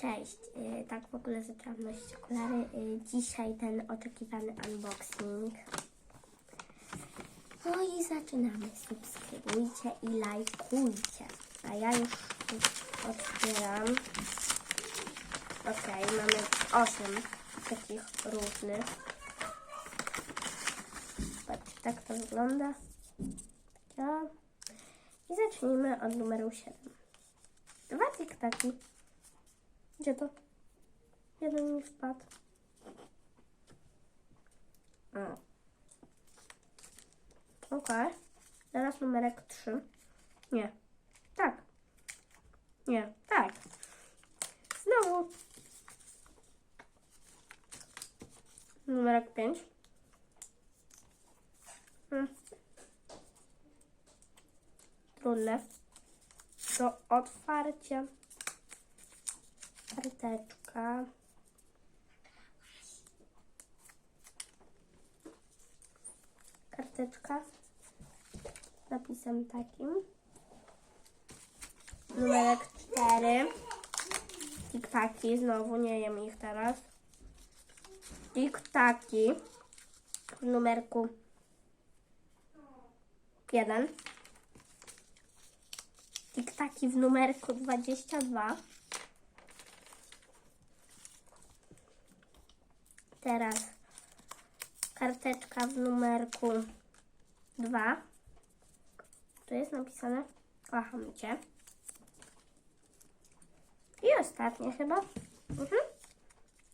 Cześć, y, tak w ogóle zaczęłam nosić okulary. Y, Dzisiaj ten oczekiwany unboxing. No i zaczynamy. Subskrybujcie i lajkujcie. A ja już otwieram. Ok, mamy 8 takich różnych. Patrzcie, tak to wygląda. Ja. I zacznijmy od numeru 7. Dwa tiktaki. Gdzie to? Jeden mi wpadł. O. Okej. Teraz numerek 3. Nie. Tak. Nie. Tak. Znowu. Numerek 5. Hmm. Trudne. Do otwarcia karteczka. Karteczka z napisem takim. Numerek 4. Tiktaki, znowu nie jem ich teraz. Tiktaki w numerku 1. Tiktaki w numerku 22. Teraz karteczka w numerku 2. Tu jest napisane Kocham Cię. I ostatnie chyba. Mhm.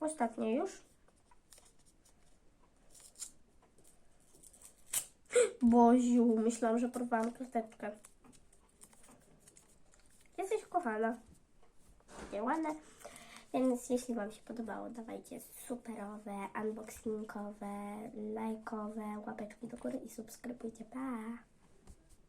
Ostatnie już. Boziu, myślałam, że porwałam karteczkę. Jesteś kochana. Takie ładne. Więc jeśli Wam się podobało, dawajcie superowe, unboxingowe, lajkowe, łapeczki do góry i subskrybujcie. Pa!